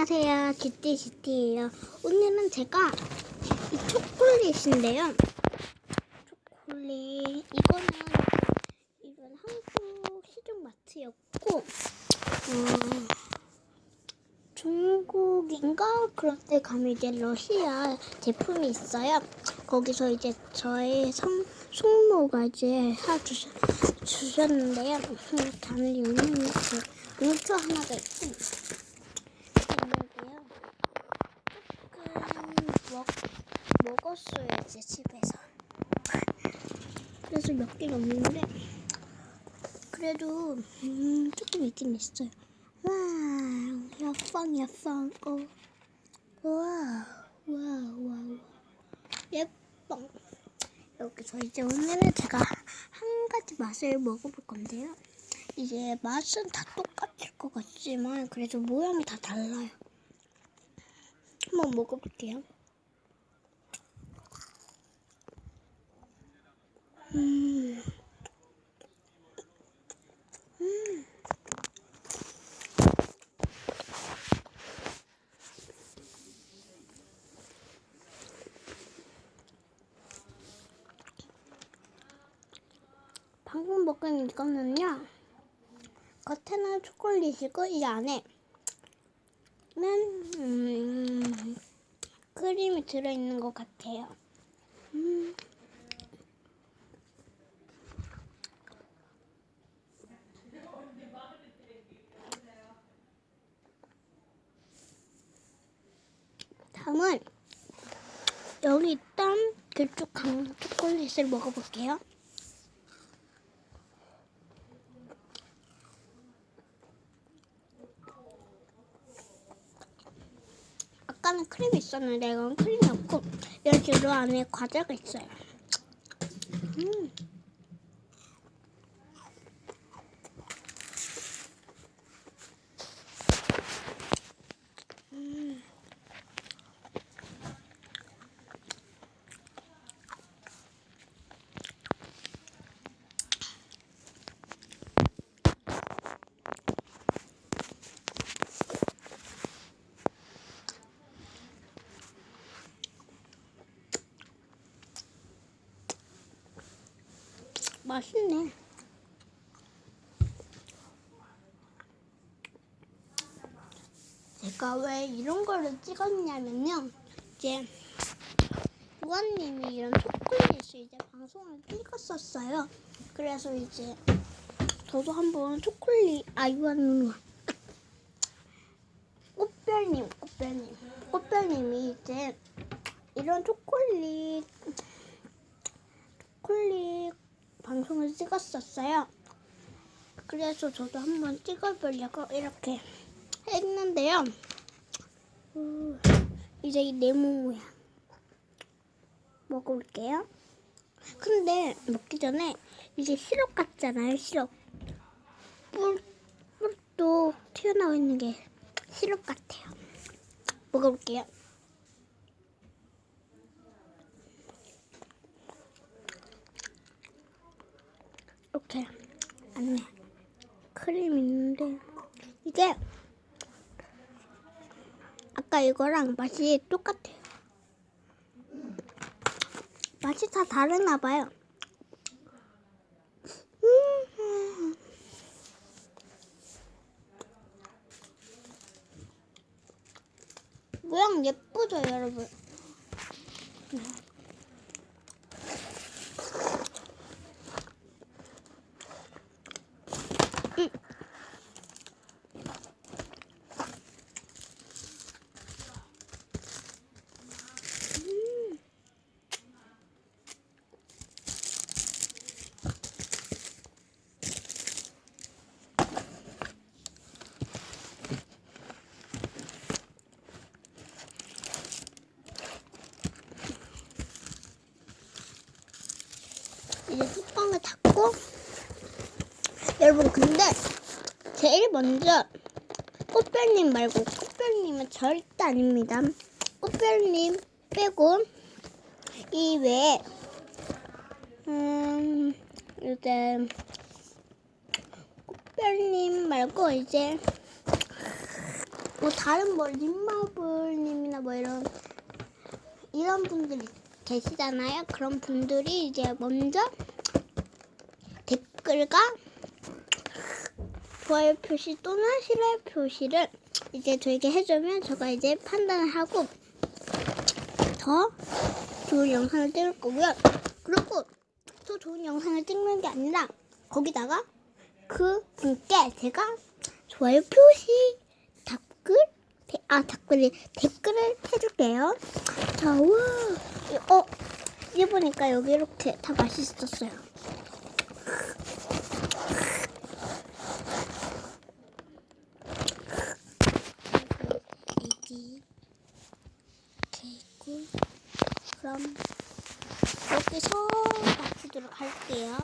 안녕하세요. GTGT예요. 오늘은 제가 이 초콜릿인데요. 초콜릿 이거는 이건 한국 시중마트였고 어, 중국인가 그런 데 가면 이제 러시아 제품이 있어요. 거기서 이제 저의 성, 숙모가 이제 사주셨 주셨는데요. 이렇게 안에 있는 그 봉투 하나가 있고 있는데요. 조금 먹, 먹었어요 이제 집에서. 그래서 몇 개는 없는데 그래도 음, 조금 있긴 있어요. 와, 야빵 야빵. 어. 와, 와, 와, 예뻐. 여기서 이제 오늘은 제가 한 가지 맛을 먹어볼 건데요. 이제 맛은 다 똑같을 것 같지만 그래도 모양이 다 달라요. 한번 먹어볼게요. 음. 음. 방금 먹은 이거는요. 겉에는 초콜릿이고 이 안에 는 음, 크림이 들어있는 것 같아요. 음. 다음은 여기 있던 그쪽 강 초콜릿을 먹어볼게요. 아까는 크림이 있었는데 이건 크림이 없고 이렇게 로 안에 과자가 있어요. 음. 음. 맛있네. 제가 왜 이런 거를 찍었냐면요. 이제 우원님이 이런 초콜릿을 이제 방송을 찍었었어요. 그래서 이제 저도 한번 초콜릿 아 이건 꽃별님 꽃별님 꽃별님이 이제 이런 초콜릿 초콜릿 방송을 찍었었어요. 그래서 저도 한번 찍어보려고 이렇게 했는데요. 음, 이제 이 네모 모양 먹어볼게요. 근데 먹기 전에 이제 시럽 같잖아요, 시럽. 뿔, 뿔도 튀어나와 있는 게 시럽 같아요. 먹어볼게요. 이렇게 안에 크림 있는데 이게 아까 이거랑 맛이 똑같아요. 맛이 다 다르나 봐요. 음. 모양 예쁘죠, 여러분? 이제 뚜껑을 닫고 여러분 근데 제일 먼저 꽃별님 말고 꽃별님은 절대 아닙니다. 꽃별님 빼고 이 외에 음 이제 꽃별님 말고 이제 뭐 다른 뭐 림마블님이나 뭐 이런 이런 분들이 계시잖아요. 그런 분들이 이제 먼저 댓글과 좋아요 표시 또는 싫어요 표시를 이제 저에게 해주면 제가 이제 판단을 하고 더 좋은 영상을 찍을 거고요. 그리고 더 좋은 영상을 찍는 게 아니라 거기다가 그 분께 제가 좋아요 표시 댓글 대- 아 댓글이 댓글을 해줄게요. 자, 와, 어 보니까 여기 이렇게 다 맛있었어요. 이지 개꿀 그럼 여기서 마치도록 할게요.